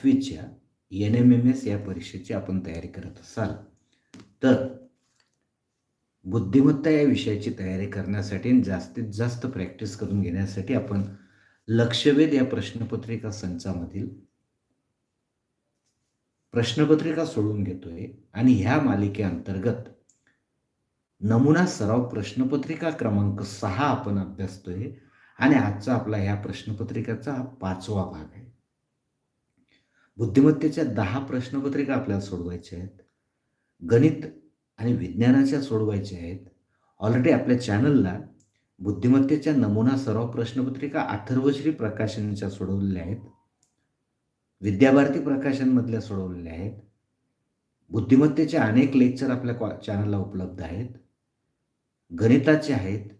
सातवीच्या N M M S या परीक्षेची आपण तयारी करत असाल तर बुद्धिमत्ता या विषयाची तयारी करण्यासाठी आणि जास्तीत जास्त प्रॅक्टिस करून घेण्यासाठी आपण लक्षवेध या प्रश्नपत्रिका संचामधील प्रश्नपत्रिका सोडून घेतोय. आणि ह्या मालिकेअंतर्गत नमुना सराव प्रश्नपत्रिका क्रमांक सहा आपण अभ्यासतोय. आणि आजचा आपला ह्या प्रश्नपत्रिकाचा हा पाचवा भाग आहे. बुद्धिमत्तेच्या दहा प्रश्नपत्रिका आपल्याला सोडवायच्या आहेत. गणित आणि विज्ञानाच्या सोडवायच्या आहेत. ऑलरेडी आपल्या चॅनलला बुद्धिमत्तेच्या नमुना सराव प्रश्नपत्रिका अथर्वश्री प्रकाशनच्या सोडवलेल्या आहेत. विद्याभारती प्रकाशनमधल्या सोडवलेल्या आहेत. बुद्धिमत्तेचे अनेक लेक्चर आपल्या कॉ चॅनलला उपलब्ध आहेत. गणिताचे आहेत.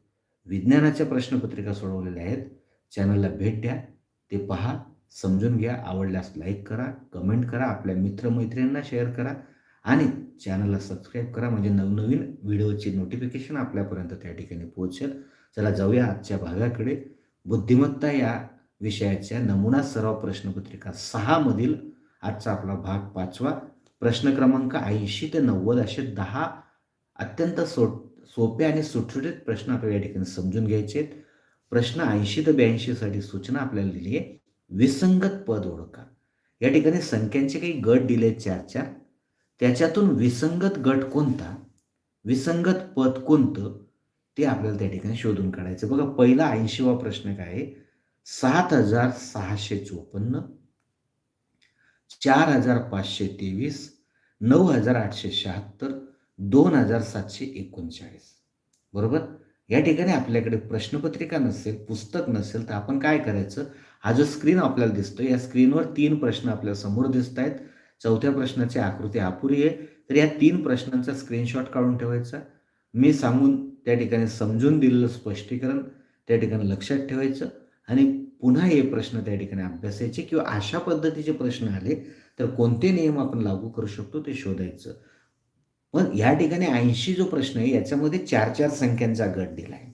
विज्ञानाच्या प्रश्नपत्रिका सोडवलेल्या आहेत. चॅनलला भेट द्या. ते पहा. समजून घ्या आवडल्यास लाईक करा कमेंट करा आपल्या मित्रमैत्रिणींना शेअर करा आणि चॅनलला सबस्क्राईब करा. म्हणजे नवनवीन व्हिडिओची नोटिफिकेशन आपल्यापर्यंत त्या ठिकाणी पोहोचेल. चला जाऊया आजच्या भागाकडे. बुद्धिमत्ता या विषयाच्या नमुना सराव प्रश्नपत्रिका सहामधील आजचा आपला भाग पाचवा. प्रश्न क्रमांक ऐंशी ते नव्वद असे दहा अत्यंत सो सोपे आणि सुटसुटीत प्रश्न आपल्याला या ठिकाणी समजून घ्यायचे आहेत. प्रश्न ऐंशी ते ब्याऐंशीसाठी सूचना आपल्याला दिली आहे. विसंगत पद ओळखा. या ठिकाणी संख्यांचे काही गट दिले चार चार त्याच्यातून विसंगत गट कोणता? विसंगत पद कोणतं? ते आपल्याला त्या ठिकाणी शोधून काढायचं. बघा पहिला ऐंशीवा प्रश्न काय आहे? सात हजार सहाशे चोपन्न चार हजार पाचशे तेवीस नऊ हजार आठशे शहात्तर दोन हजार सातशे एकोणचाळीस. बरोबर? या ठिकाणी आपल्याकडे प्रश्नपत्रिका नसेल पुस्तक नसेल तर आपण काय करायचं? हा जो स्क्रीन आपल्याला दिसतो या स्क्रीनवर तीन प्रश्न आपल्यासमोर दिसत आहेत चौथ्या प्रश्नाची आकृती अपुरी आहे. तर या तीन प्रश्नांचा स्क्रीनशॉट काढून ठेवायचा. मी सांगून त्या ठिकाणी समजून दिलेलं स्पष्टीकरण त्या ठिकाणी लक्षात ठेवायचं. आणि पुन्हा हे प्रश्न त्या ठिकाणी अभ्यासायचे किंवा अशा पद्धतीचे प्रश्न आले तर कोणते नियम आपण लागू करू शकतो ते शोधायचं. मग या ठिकाणी ऐंशी जो प्रश्न आहे याच्यामध्ये चार चार संख्यांचा गट दिला आहे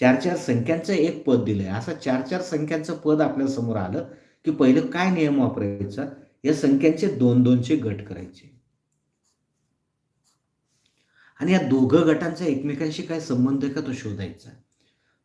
चार चार संख्यांचं एक पद दिलंय. असं चार चार संख्यांचं पद आपल्यासमोर आलं की पहिलं काय नियम वापरायचा? या संख्यांचे दोन दोनचे गट करायचे. आणि या दोघं गटांचा एकमेकांशी काय संबंध आहे का तो शोधायचा.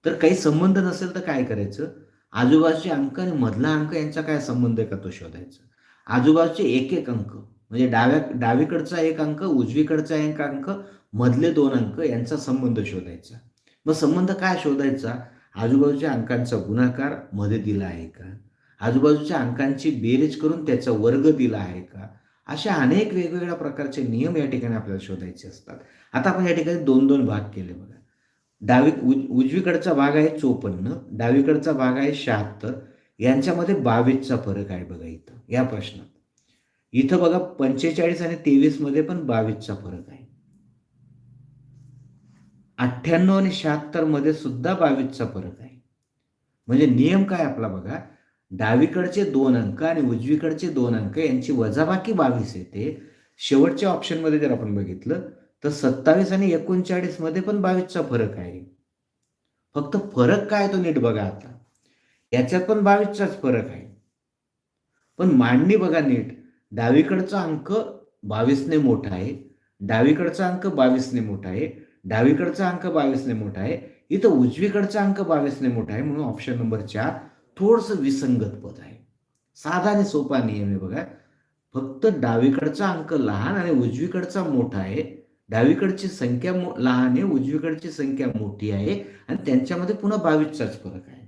तर काही संबंध नसेल तर काय करायचं? आजूबाजूचे अंक आणि मधला अंक यांचा काय संबंध आहे का तो शोधायचा? आजूबाजूचे एक एक अंक म्हणजे डाव्या डावीकडचा एक अंक उजवीकडचा एक अंक मधले दोन अंक यांचा संबंध शोधायचा. मग संबंध काय शोधायचा? आजूबाजूच्या अंकांचा गुणाकारमध्ये दिला आहे का? आजूबाजूच्या अंकांची बेरीज करून त्याचा वर्ग दिला आहे का? अशा अनेक वेगवेगळ्या प्रकारचे नियम या ठिकाणी आपल्याला शोधायचे असतात. आता आपण या ठिकाणी दोन दोन भाग केले बघा. डावी उज उजवीकडचा भाग आहे चोपन्न डावीकडचा भाग आहे शहात्तर. यांच्यामध्ये बावीसचा फरक आहे बघा इथं या प्रश्नात. इथं बघा पंचेचाळीस आणि तेवीसमध्ये पण बावीसचा फरक आहे. अठ्ठ्याण्णव आणि शहात्तरमध्ये सुद्धा बावीसचा फरक आहे. म्हणजे नियम काय आपला बघा? डावीकडचे दोन अंक आणि उजवीकडचे दोन अंक यांची वजाबाकी बावीस येते शेवटच्या ऑप्शनमध्ये जर आपण बघितलं तर सत्तावीस आणि एकोणचाळीसमध्ये पण बावीसचा फरक आहे. फक्त फरक काय तो नीट बघा आता. याच्यात पण बावीसचाच फरक आहे. पण मांडणी बघा नीट. डावीकडचा अंक बावीसने मोठा आहे. डावीकडचा अंक बावीसने मोठा आहे. डावीकडचा अंक बावीसने मोठा आहे इथं उजवीकडचा अंक बावीसने मोठा आहे म्हणून ऑप्शन नंबर चार थोडंसं विसंगत पद आहे. साधा आणि सोपा नियम आहे बघा. फक्त डावीकडचा अंक लहान आणि उजवीकडचा मोठा आहे. डावीकडची संख्या मो लहान आहे उजवीकडची संख्या मोठी आहे आणि त्यांच्यामध्ये पुन्हा बावीसचाच फरक आहे.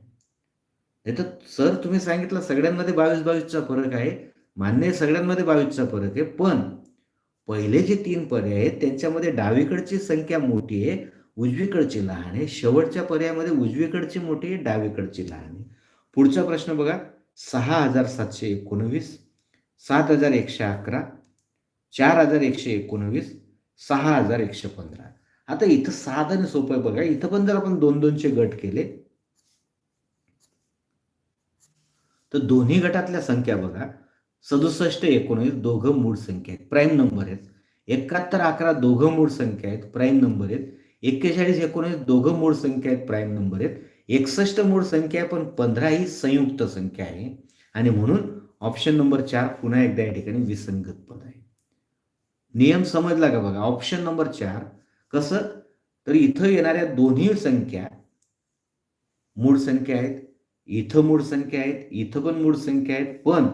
नाही तर सर तुम्ही सांगितलं सगळ्यांमध्ये बावीस बावीसचा फरक आहे. मान्य सगळ्यांमध्ये बावीसचा फरक आहे पण पहिले जे तीन पर्याय आहेत त्यांच्यामध्ये डावीकडची संख्या मोठी आहे उजवीकडची लहान आहे. शेवटच्या पर्यायामध्ये उजवीकडची मोठी आहे डावीकडची लहान आहे. पुढचा प्रश्न बघा. सहा हजार सातशे एकोणवीस सात हजार एकशे अकरा चार हजार एकशे एकोणवीस सहा हजार एकशे पंधरा. आता इथं साधन सोपं आहे बघा. इथं पण जर आपण दोन दोनचे गट केले तर दोन्ही गटातल्या संख्या बघा. सदुसष्ट एकोणीस दोघं मूळ संख्या आहेत. प्राईम नंबर आहेत. एकाहत्तर अकरा दोघं मूळ संख्या आहेत. प्राईम नंबर आहेत. एक्केचाळीस एकोणीस दोघं मूळ संख्या आहेत. प्राईम नंबर आहेत. एकसष्ट मूळ संख्या आहे पण पंधरा ही संयुक्त संख्या आहे. आणि म्हणून ऑप्शन नंबर चार पुन्हा एकदा या ठिकाणी विसंगत पद आहे. नियम समजला का बघा? ऑप्शन नंबर चार कसं? तर इथं येणाऱ्या दोन्ही संख्या मूळ संख्या आहेत. इथं मूळ संख्या आहेत. इथं पण मूळ संख्या आहेत. पण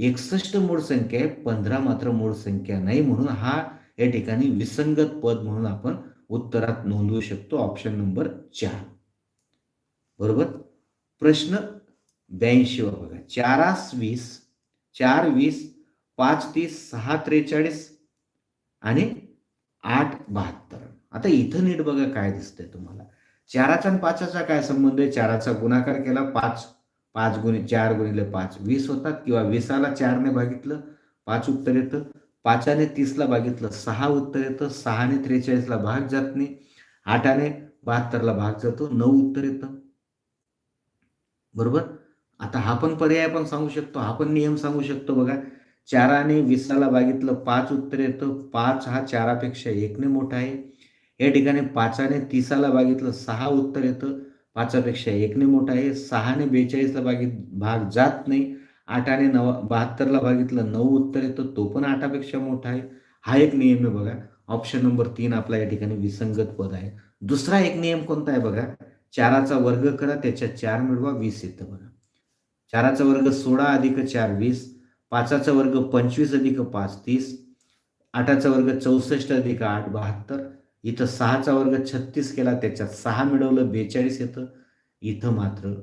एकसष्ट मूळ संख्या आहे पंधरा मात्र मूळ संख्या नाही म्हणून हा या ठिकाणी विसंगत पद म्हणून आपण उत्तरात नोंदवू शकतो ऑप्शन नंबर चार. बरोबर? प्रश्न ब्याऐंशी वर बघा. चारास वीस चार वीस पाच तीस सहा त्रेचाळीस आणि आठ बहात्तर. आता इथं नीट बघा काय दिसतंय तुम्हाला. चाराचा आणि पाचाचा काय संबंध आहे? चाराचा गुणाकार केला पाच पाच गुणि चार गुणिले पाच. वीस होतात किंवा वीसाला चारने भागितलं पाच उत्तर येतं. पाचाने तीसला भागितलं सहा उत्तर येतं. सहाने त्रेचाळीसला भाग जात नाही. आठाने बहात्तरला भाग जातो. नऊ उत्तर येतं. बरोबर? आता हा पण पर्याय पण सांगू शकतो. हा पण नियम सांगू शकतो बघा. चाराने वीसाला भागितलं पाच उत्तर येतं. पाच हा चारापेक्षा एकने मोठा आहे. या ठिकाणी पाचाने तीसाला भागितलं सहा उत्तर येतं. पाचापेक्षा एकने मोठा आहे सहाने बेचाळीसला भागित भाग जात नाही आठाने नवा बहात्तरला भागितलं नऊ उत्तर येतं तो पण आठापेक्षा मोठा आहे. हा एक नियम आहे बघा. ऑप्शन नंबर तीन आपला या ठिकाणी विसंगत पद आहे. दुसरा एक नियम कोणता आहे बघा? चाराचा वर्ग करा त्याच्या चार मिळवा वीस येतं बघा. चाराचा वर्ग सोळा अधिक चार वीस. पाचाचा वर्ग पंचवीस अधिक पाच तीस. आठाचा वर्ग चौसष्ट अधिक आठ बहात्तर. इथं सहाचा वर्ग छत्तीस केला त्याच्यात सहा मिळवलं बेचाळीस येतं. इथं मात्र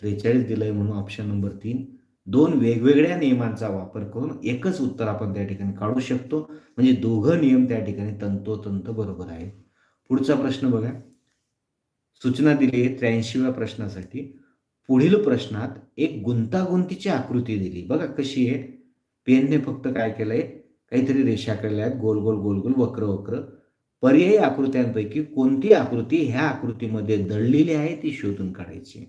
त्रेचाळीस दिलंय म्हणून ऑप्शन नंबर तीन. दोन वेगवेगळ्या नियमांचा वापर करून एकच उत्तर आपण त्या ठिकाणी काढू शकतो. म्हणजे दोघं नियम त्या ठिकाणी तंतोतंत बरोबर आहेत. पुढचा प्रश्न बघा. सूचना दिली आहे त्र्याऐंशीव्या प्रश्नासाठी. पुढील प्रश्नात एक गुंतागुंतीची आकृती दिली. बघा कशी आहे. पेनने फक्त काय केलंय? काहीतरी रेषा केल्या आहेत. गोल गोल गोल गोल वक्र वक्र. पर्यायी आकृत्यांपैकी कोणती आकृती ह्या आकृतीमध्ये दडलेली आहे ती शोधून काढायची.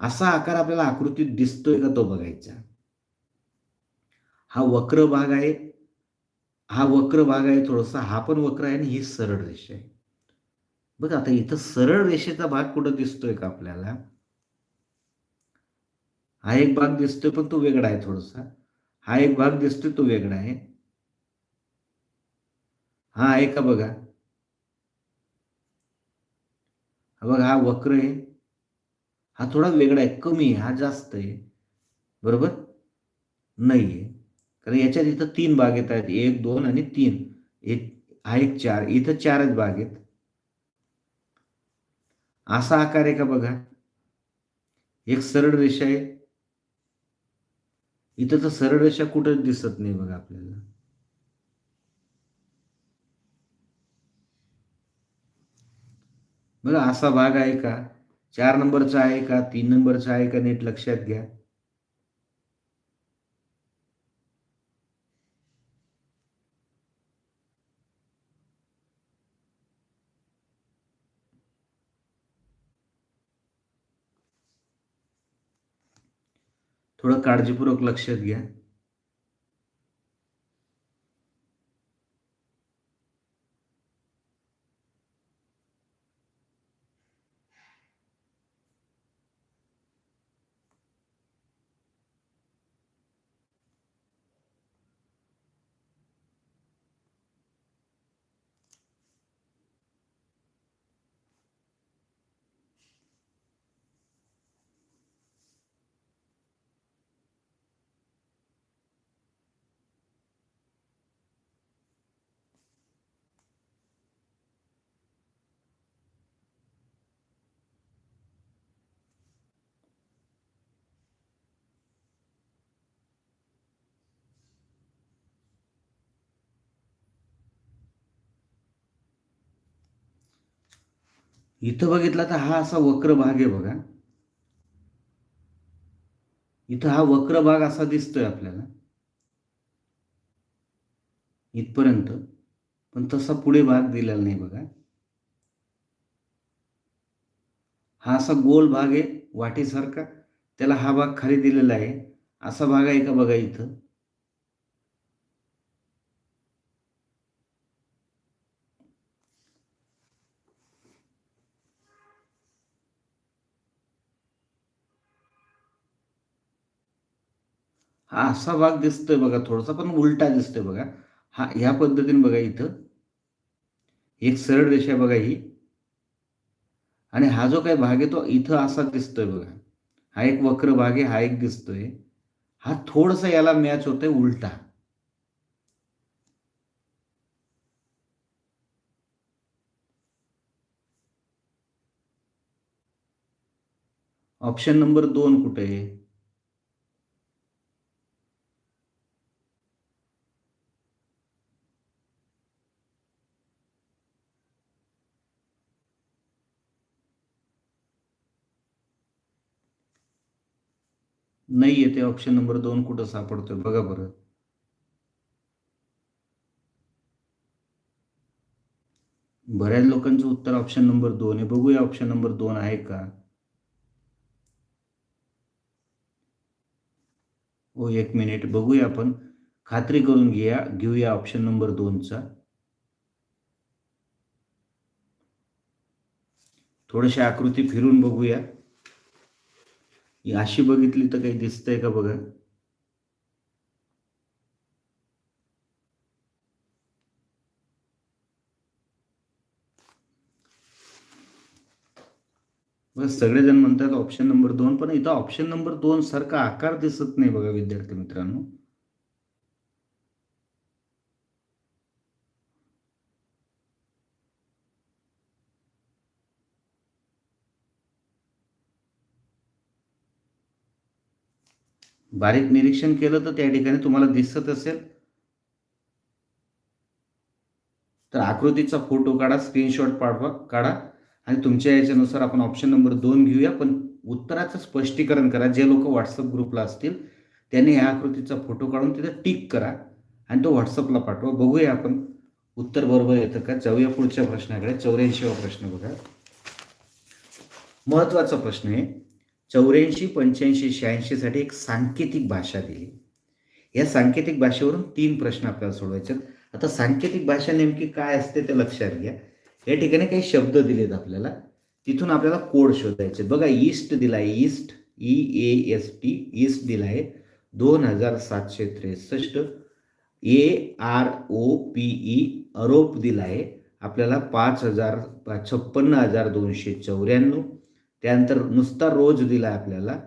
असा आकार आपल्याला आकृतीत दिसतोय का तो बघायचा. हा वक्र भाग आहे. हा वक्र भाग आहे थोडासा हा पण वक्र आहे आणि ही सरळ रेषा आहे. बघा आता इथं सरळ रेषेचा भाग कुठं दिसतोय का आपल्याला? हा एक भाग दिसतोय पण तो वेगळा आहे थोडासा. हा एक भाग दिसतोय तो वेगळा आहे. हा आहे का बघा हा बघा हा वक्र आहे. हा थोडा वेगळा आहे कमी आहे हा जास्त आहे. बरोबर? नाही आहे कारण याच्यात इथं तीन भाग येत आहेत. एक दोन आणि तीन. एक हा एक चार. इथं चारच भाग आहेत. असा आकार आहे का बघा? एक सरळ रेषा आहे. इथं तर सरळ रेषा कुठंच दिसत नाही बघा आपल्याला. बघा असा भाग आहे का? चार नंबरचा आहे का? तीन नंबरचा आहे का? नीट लक्षात घ्या. थोडं काळजीपूर्वक लक्षात घ्या. इथं बघितला तर हा असा वक्र भाग आहे बघा. इथं हा वक्र भाग असा दिसतोय आपल्याला. इथपर्यंत. पण तसा पुढे भाग दिलेला नाही बघा. हा असा गोल भाग आहे वाटीसारखा. त्याला हा भाग खाली दिलेला आहे. असा भाग आहे का बघा इथं? हा असा भाग दिसतोय बघा थोडासा पण उलटा दिसतोय बघा. हा ह्या पद्धतीने बघा इथं. एक सरळ रेषा बघा ही. आणि हा जो काही भाग आहे तो इथं असा दिसतोय बघा. हा एक वक्र भाग आहे हा एक दिसतोय. हा थोडसा याला मॅच होतोय उलटा. ऑप्शन नंबर दोन कुठे आहे? नाही येते ऑप्शन नंबर दोन कुठं सापडतोय बघा बरं. बऱ्याच लोकांचं उत्तर ऑप्शन नंबर दोन आहे. बघूया ऑप्शन नंबर दोन आहे का? हो एक मिनिट बघूया आपण. खात्री करून घेऊया. घेऊया ऑप्शन नंबर दोनचा. थोडीशी आकृती फिरून बघूया. ही अशी बघितली तर काही दिसतंय का बघा? सगळेजण म्हणतात ऑप्शन नंबर दोन पण इथं ऑप्शन नंबर दोन सारखा आकार दिसत नाही बघा विद्यार्थी मित्रांनो. बारीक निरीक्षण केलं तर त्या ठिकाणी तुम्हाला दिसत असेल. तर आकृतीचा फोटो काढा स्क्रीनशॉट पाठवा काढा आणि तुमच्या याच्यानुसार आपण ऑप्शन नंबर दोन घेऊया. पण उत्तराचं स्पष्टीकरण करा. जे लोक व्हॉट्सअप ग्रुपला असतील त्यांनी ह्या आकृतीचा फोटो काढून तिथे टिक करा आणि तो व्हॉट्सअपला पाठवा. बघूया आपण उत्तर बरोबर येतं का? जाऊया पुढच्या प्रश्नाकडे. चौऱ्याऐंशीवा प्रश्न बघा. महत्त्वाचा प्रश्न आहे. चौऱ्याऐंशी पंच्याऐंशी शहाऐंशीसाठी एक सांकेतिक भाषा दिली. या सांकेतिक भाषेवरून तीन प्रश्न आपल्याला सोडवायचे आता सांकेतिक भाषा नेमकी काय असते ते लक्षात घ्या. या ठिकाणी काही शब्द दिलेत आपल्याला. तिथून आपल्याला कोड शोधायचे बघा ईस्ट दिला आहे east E A S T east दिलाय दोन हजार सातशे त्रेसष्ट. A R O P E अरोप आहे आपल्याला पाच हजार छप्पन्न हजार दोनशे चौऱ्याण्णव. त्यानंतर नुसता रोज दिलाय आपल्याला.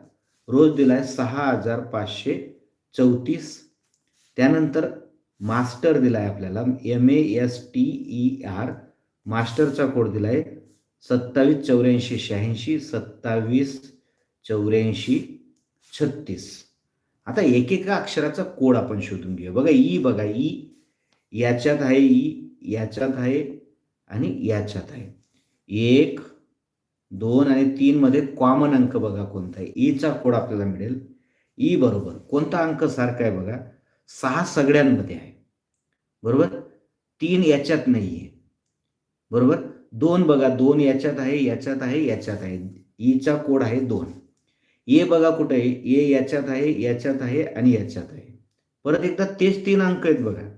रोज दिलाय सहा हजार पाचशे चौतीस. त्यानंतर मास्टर दिलाय आपल्याला M A S T E R. मास्टरचा code दिलाय सत्तावीस चौऱ्याऐंशी शहाऐंशी सत्तावीस चौऱ्याऐंशी छत्तीस. आता एकेका अक्षराचा कोड आपण शोधून घेऊया. बघा ई बघा ई. याच्यात आहे ई. याच्यात आहे आणि याच्यात आहे. एक दोन आणि तीन मध्ये कॉमन अंक बघा कोणता आहे. E ईचा कोड आपल्याला मिळेल. ई बरोबर. कोणता अंक सारखा आहे बघा? सहा सगळ्यांमध्ये आहे. बरोबर? तीन याच्यात नाही आहे बरोबर? दोन बघा. दोन याच्यात आहे याच्यात आहे याच्यात आहे. E ईचा कोड आहे दोन. ए बघा कुठं आहे? ए याच्यात आहे याच्यात आहे आणि याच्यात आहे. परत एकदा तेच तीन अंक आहेत बघा.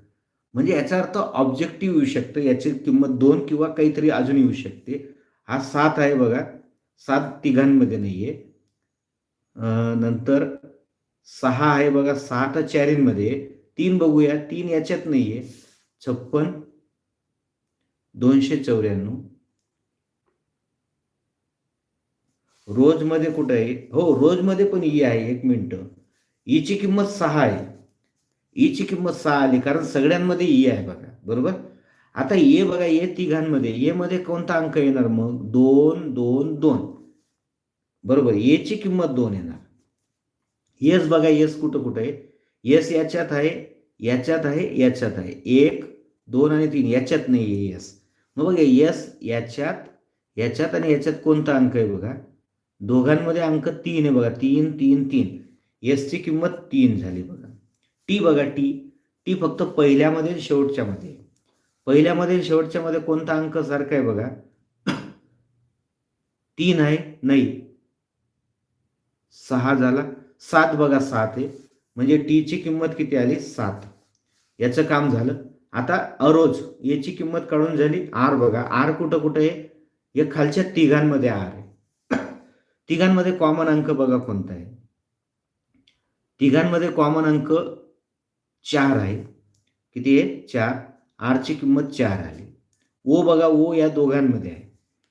म्हणजे याचा अर्थ ऑब्जेक्टिव्ह येऊ शकतं. याची किंमत दोन किंवा काहीतरी अजून येऊ शकते. हा सात आहे बघा. सात तिघांमध्ये नाही आहे नंतर सहा आहे बघा. सहा तर चारींमध्ये. तीन बघूया. तीन याच्यात नाही आहे छप्पन दोनशे चौऱ्याण्णव. रोजमध्ये कुठं आहे? हो रोजमध्ये पण ई आहे. एक मिनटं. ईची किंमत सहा आहे. ईची किंमत सहा आली. कारण सगळ्यांमध्ये ई आहे बघा. बरोबर? आता ए बघा ये तिघांमध्ये ए मध्ये कोणता अंक येणार मग? दोन दोन दोन. बरोबर येची किंमत दोन येणार. येस बघा येस कुठं कुठं आहे? येस याच्यात आहे याच्यात आहे याच्यात आहे. एक दोन आणि तीन याच्यात नाही आहे यस मग बघा यस याच्यात याच्यात आणि याच्यात कोणता अंक आहे बघा? दोघांमध्ये अंक तीन आहे बघा. तीन तीन तीन. यसची किंमत तीन झाली बघा. टी बघा टी टी फक्त पहिल्यामध्ये शेवटच्यामध्ये. पहिल्यामध्ये शेवटच्यामध्ये कोणता अंक सारखा आहे बघा. तीन आहे नाही. सहा झाला. सात बघा सात आहे. म्हणजे टीची किंमत किती आली? सात. याचं काम झालं. आता अरोज याची किंमत काढून झाली. आर बघा. आर कुठं कुठं आहे? या खालच्या तिघांमध्ये आर आहे. तिघांमध्ये कॉमन अंक बघा कोणता आहे. तिघांमध्ये कॉमन अंक चार आहे. किती आहे? चार. आरची किंमत चार आली. ओ बघा ओ या दोघांमध्ये आहे.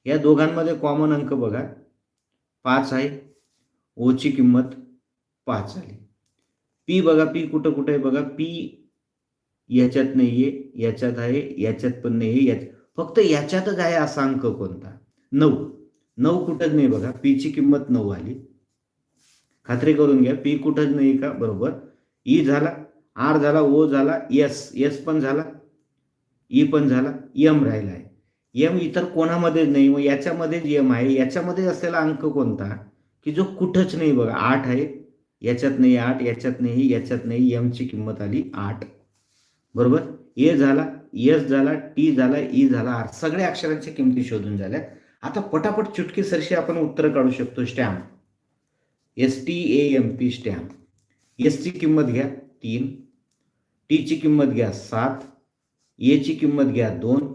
या दोघांमध्ये कॉमन अंक बघा. पाच आहे. ओची किंमत पाच आली. पी बघा पी कुठं कुठं आहे बघा. पी याच्यात नाही आहे याच्यात आहे याच्यात पण नाही आहे याच्यात. फक्त याच्यातच आहे असा अंक कोणता? नऊ. नऊ कुठंच नाही बघा. पीची किंमत नऊ आली. खात्री करून घ्या. पी कुठंच नाही का? बरोबर. ई झाला. आर झाला ओ झाला. एस एस पण झाला. ई पण झाला यम राहिला आहे यम इतर कोणामध्येच नाही मग याच्यामध्येच यम आहे. याच्यामध्ये असलेला अंक कोणता? की जो कुठंच नाही बघा आठ आहे. याच्यात नाही आठ याच्यात नाही याच्यात नाही यमची किंमत आली आठ. बरोबर? ए झाला एस झाला टी झाला ई झाला आर सगळ्या अक्षरांच्या किमती शोधून झाल्या. आता पटापट चुटकी सरशी आपण उत्तर काढू शकतो. Stamp. S T A M P stamp. एसची किंमत घ्या तीन. टीची किंमत घ्या सात. एची किंमत घ्या दोन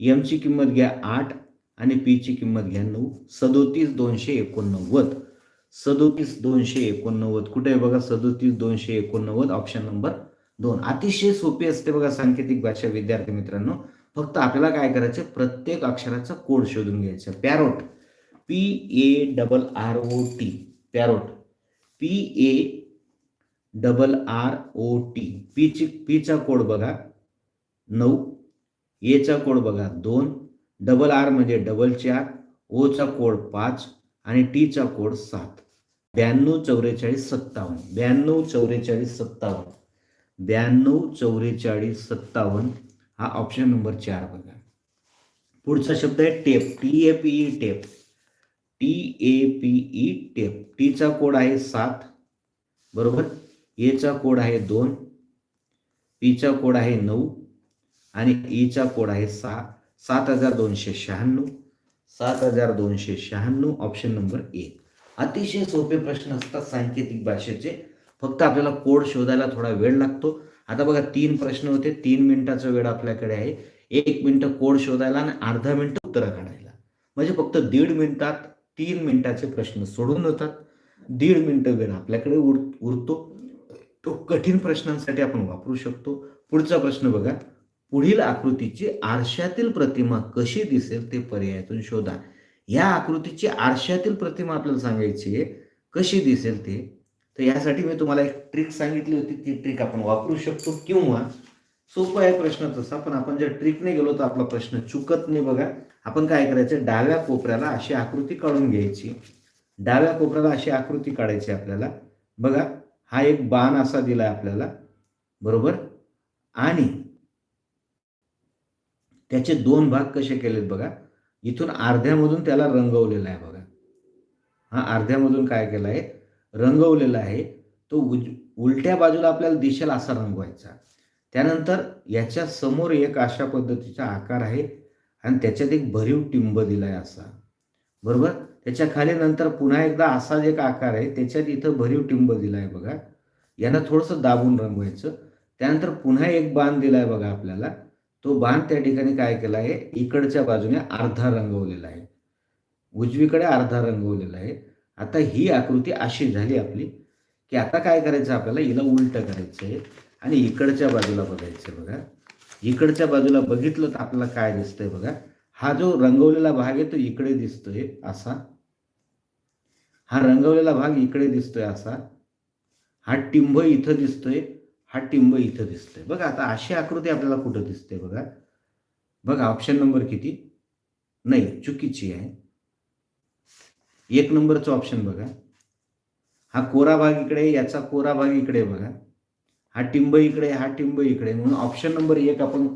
एमची किंमत घ्या आठ आणि पीची किंमत घ्या नऊ. सदोतीस दोनशे एकोणनव्वद. सदोतीस दोनशे एकोणनव्वद. कुठे आहे बघा? सदोतीस दोनशे एकोणनव्वद ऑप्शन नंबर दोन. अतिशय सोपी असते बघा सांकेतिक भाषा विद्यार्थी मित्रांनो. फक्त आपल्याला काय करायचं? प्रत्येक अक्षराचा कोड शोधून घ्यायचा. Parrot P A double R O T parrot P A double R O T पीची पीचा कोड बघा. नऊ. एचा कोड बघा दोन. डबल आर म्हणजे डबल चार. ओचा कोड पाच आणि टीचा कोड सात. ब्याण्णव चौवेचाळीस सत्तावन्न. ब्याण्णव चौवेचाळीस सत्तावन्न. ब्याण्णव चौवेचाळीस सत्तावन्न हा ऑप्शन नंबर चार बघा. पुढचा शब्द आहे tape T A P E tape T A P E tape टीचा कोड आहे सात. बरोबर? एचा कोड आहे दोन. पीचा कोड आहे नऊ. आणि ईचा कोड आहे सहा सात हजार दोनशे शहाण्णव सात हजार दोनशे शहाण्णव ऑप्शन नंबर एक अतिशय सोपे प्रश्न असतात सांकेतिक भाषेचे. फक्त आपल्याला कोड शोधायला थोडा वेळ लागतो. आता बघा तीन प्रश्न होते. तीन मिनिटाचा वेळ आपल्याकडे आहे. एक मिनटं कोड शोधायला आणि अर्धा मिनटं उत्तरं काढायला. म्हणजे फक्त दीड मिनिटात तीन मिनिटाचे प्रश्न सोडून होतात दीड मिनिटं वेळ आपल्याकडे उर उरतो. तो कठीण प्रश्नांसाठी आपण वापरू शकतो. पुढचा प्रश्न बघा. पुढील आकृतीची आरशातील प्रतिमा कशी दिसेल ते पर्यायातून शोधा. या आकृतीची आरशातील प्रतिमा आपल्याला सांगायची आहे कशी दिसेल ते. तर यासाठी मी तुम्हाला एक ट्रिक सांगितली होती ती ट्रिक आपण वापरू शकतो किंवा सोपं आहे प्रश्न तसा पण आपण जर ट्रिकने गेलो तर आपला प्रश्न चुकत नाही बघा. आपण काय करायचं डाव्या कोपऱ्याला अशी आकृती काढून घ्यायची. डाव्या कोपऱ्याला अशी आकृती काढायची आपल्याला. बघा हा एक बाण असा दिला आपल्याला. बरोबर? आणि त्याचे दोन भाग कसे केलेत बघा. इथून अर्ध्यामधून त्याला रंगवलेला आहे बघा. हा अर्ध्यामधून काय केलं आहे? रंगवलेला आहे. तो उज उलट्या बाजूला आपल्याला दिसेल असा रंगवायचा. त्यानंतर याच्या समोर एक अशा पद्धतीचा आकार आहे आणि त्याच्यात एक भरीव टिंब दिला आहे असा. बरोबर? त्याच्याखाली नंतर पुन्हा एकदा असाच एक आकार आहे. त्याच्यात इथं भरीव टिंब दिला आहे बघा. यांना थोडंसं दाबून रंगवायचं. त्यानंतर पुन्हा एक बाण दिला आहे बघा आपल्याला. तो बाण त्या ठिकाणी काय केला आहे? इकडच्या बाजूने अर्धा रंगवलेला आहे. उजवीकडे अर्धा रंगवलेला आहे. आता ही आकृती अशी झाली आपली की आता काय करायचं? आपल्याला हिला उलटं करायचं आहे आणि इकडच्या बाजूला बघायचं आहे बघा. इकडच्या बाजूला बघितलं तर आपल्याला काय दिसतंय बघा? हा जो रंगवलेला भाग आहे तो इकडे दिसतोय असा. हा रंगवलेला भाग इकडे दिसतोय असा. हा टिंब इथं दिसतोय. हा टिंब इथं दिसतोय. बघा आता अशी आकृती आपल्याला कुठं दिसते बघा. बघा ऑप्शन नंबर किती? नाही चुकीची आहे. एक नंबरचं ऑप्शन बघा. हा कोरा भाग इकडे याचा कोरा भाग इकडे बघा. हा टिंब इकडे हा टिंब इकडे. म्हणून ऑप्शन नंबर एक आपण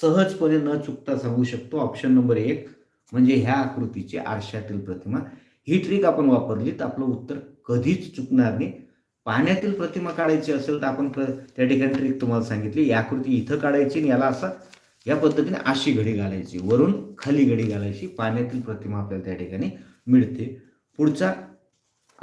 सहजपणे न चुकता सांगू शकतो. ऑप्शन नंबर एक म्हणजे ह्या आकृतीची आरशातील प्रतिमा. ही ट्रिक आपण वापरली तर आपलं उत्तर कधीच चुकणार नाही. पाण्यातील प्रतिमा काढायची असेल तर आपण प्र त्या ठिकाणी ट्रिक तुम्हाला सांगितली. या आकृती इथं काढायची आणि याला असा या पद्धतीने अशी घडी घालायची. वरून खाली घडी घालायची. पाण्यातील प्रतिमा आपल्याला त्या ठिकाणी मिळते. पुढचा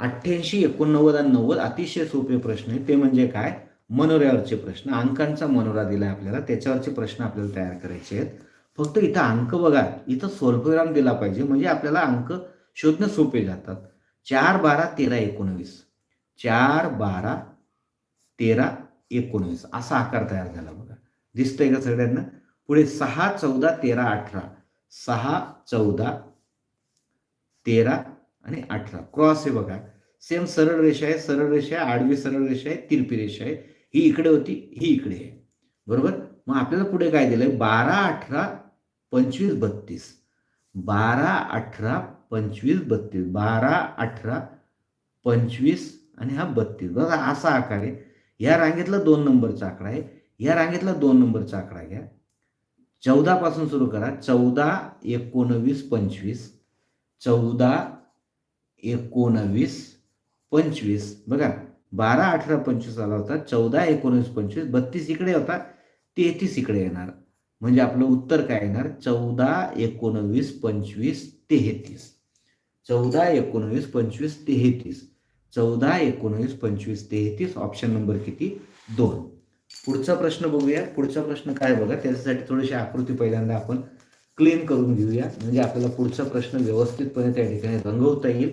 अठ्ठ्याऐंशी एकोणनव्वद आणि नव्वद अतिशय सोपे प्रश्न आहे ते म्हणजे काय? मनोऱ्यावरचे प्रश्न. अंकांचा मनोरा दिला आपल्याला. त्याच्यावरचे प्रश्न आपल्याला तयार करायचे आहेत. फक्त इथं अंक बघा. इथं स्वल्पविराम दिला पाहिजे. म्हणजे आपल्याला अंक शोधणं सोपे जातात. चार बारा तेरा एकोणवीस. चार बारा तेरा एकोणवीस असा आकार तयार झाला बघा. दिसतंय का सगळ्यांना? पुढे सहा चौदा तेरा अठरा. सहा चौदा तेरा आणि अठरा. क्रॉस आहे बघा. सेम सरळ रेषा आहे सरळ रेषा आहे आडवी सरळ रेषा आहे तिरपी रेषा आहे. ही इकडे होती ही इकडे आहे. बरोबर? मग आपल्याला पुढे काय दिलंय? बारा अठरा पंचवीस बत्तीस. बारा अठरा पंचवीस बत्तीस. बारा अठरा पंचवीस आणि हा बत्तीस. बघा असा आकार आहे. या रांगेतला दोन नंबरचा आकडा आहे. या रांगेतला दोन नंबरचा आकडा घ्या. चौदापासून सुरू करा. चौदा एकोणवीस पंचवीस. चौदा एकोणवीस पंचवीस. बघा बारा अठरा पंचवीस आला होता. चौदा एकोणवीस पंचवीस. बत्तीस इकडे होता. तेहतीस इकडे येणार. म्हणजे आपलं उत्तर काय येणार? चौदा एकोणवीस पंचवीस तेहतीस. चौदा एकोणवीस पंचवीस तेहतीस. चौदा एकोणवीस पंचवीस तेहतीस ऑप्शन नंबर किती? दोन. पुढचा प्रश्न बघूया. पुढचा प्रश्न काय बघा? त्याच्यासाठी थोडीशी आकृती पहिल्यांदा आपण क्लीन करून घेऊया. म्हणजे आपल्याला पुढचा प्रश्न व्यवस्थितपणे त्या ठिकाणी रंगवता येईल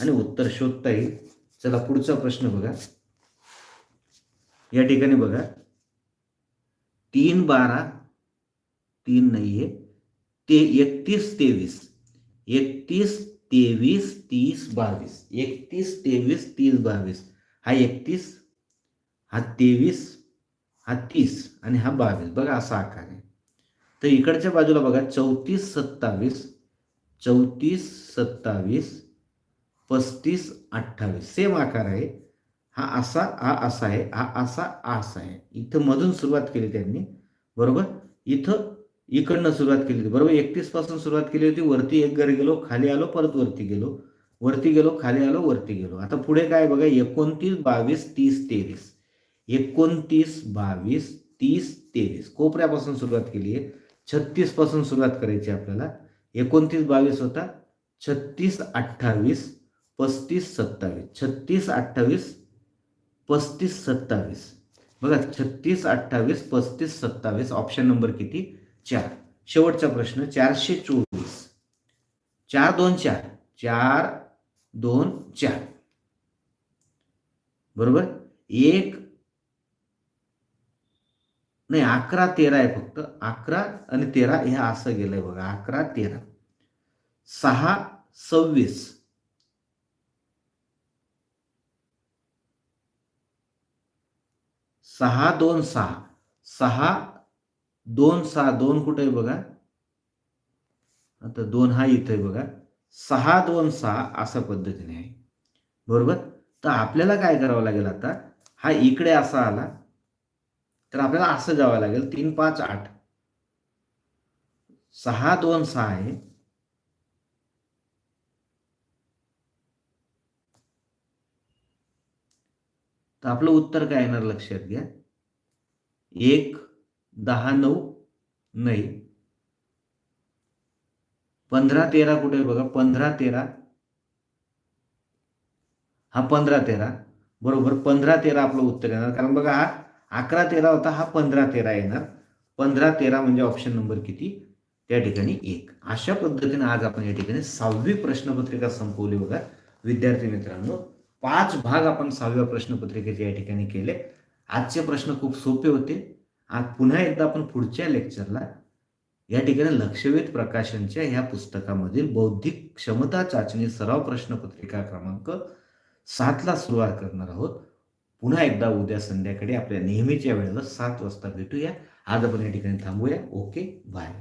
आणि उत्तर शोधता येईल. चला पुढचा प्रश्न बघा. या ठिकाणी बघा. तीन बारा तीन नाही आहे ते एकतीस तेवीस. एकतीस तेवीस तीस बावीस. एकतीस तेवीस तीस बावीस. हा एकतीस हा तेवीस हा तीस आणि हा बावीस. बघा असा आकार आहे. तर इकडच्या बाजूला बघा चौतीस सत्तावीस चौतीस सत्तावीस पस्तीस अठ्ठावीस. सेम आकार आहे. हा असा हा असा आहे. हा असा आस असा आहे. इथं मधून सुरुवात केली त्यांनी. बरोबर? इथं इकडनं सुरुवात केली होती. बरोबर? एकतीसपासून सुरुवात केली होती. वरती एक घर गेलो खाली आलो परत वरती गेलो. वरती गेलो खाली आलो वरती गेलो. आता पुढे काय बघा? एकोणतीस बावीस तीस तेवीस. एकोणतीस बावीस तीस तेवीस. कोपऱ्यापासून सुरुवात केली आहे. छत्तीसपासून सुरुवात करायची आपल्याला. एकोणतीस बावीस होता. छत्तीस अठ्ठावीस पस्तीस सत्तावीस. छत्तीस अठ्ठावीस पस्तीस सत्तावीस. बघा छत्तीस अठ्ठावीस पस्तीस सत्तावीस. ऑप्शन नंबर किती? चार. शेवटचा प्रश्न चारशे चोवीस. चार दोन चार. चार दोन चार. बरोबर? एक. नाही अकरा तेरा आहे फक्त. अकरा आणि तेरा हे असं गेलंय बघा. अकरा तेरा. सहा सव्वीस. सहा दोन सहा. सहा दोन सहा दोन कुठे आहे बघा? आता दोन हा इथं आहे बघा. सहा दोन सहा असा पद्धतीने आहे. बरोबर? तर आपल्याला काय करावं लागेल आता? हा इकडे असा आला. तर आपल्याला असं जावं लागेल. तीन पाच आठ. सहा दोन सहा आहे. तर आपलं उत्तर काय येणार लक्षात घ्या? एक दहा नऊ नाही पंधरा तेरा कुठे बघा? पंधरा तेरा. हा पंधरा तेरा. बरोबर पंधरा तेरा आपलं उत्तर येणार. कारण बघा हा अकरा तेरा होता हा पंधरा तेरा येणार. पंधरा तेरा म्हणजे ऑप्शन नंबर किती? त्या ठिकाणी एक. अशा पद्धतीने आज आपण या ठिकाणी सहावी प्रश्नपत्रिका संपवली बघा. विद्यार्थी मित्रांनो पाच भाग आपण सहाव्या प्रश्नपत्रिकेचे या ठिकाणी केले. आजचे प्रश्न खूप सोपे होते. आज पुन्हा एकदा आपण पुढच्या लेक्चरला या ठिकाणी लक्षवेध प्रकाशनच्या ह्या पुस्तकामधील बौद्धिक क्षमता चाचणी सराव प्रश्नपत्रिका क्रमांक सातला सुरुवात करणार आहोत. पुन्हा एकदा उद्या संध्याकाळी आपल्या नेहमीच्या वेळेला सात वाजता भेटूया. आज आपण या ठिकाणी थांबूया. Okay bye.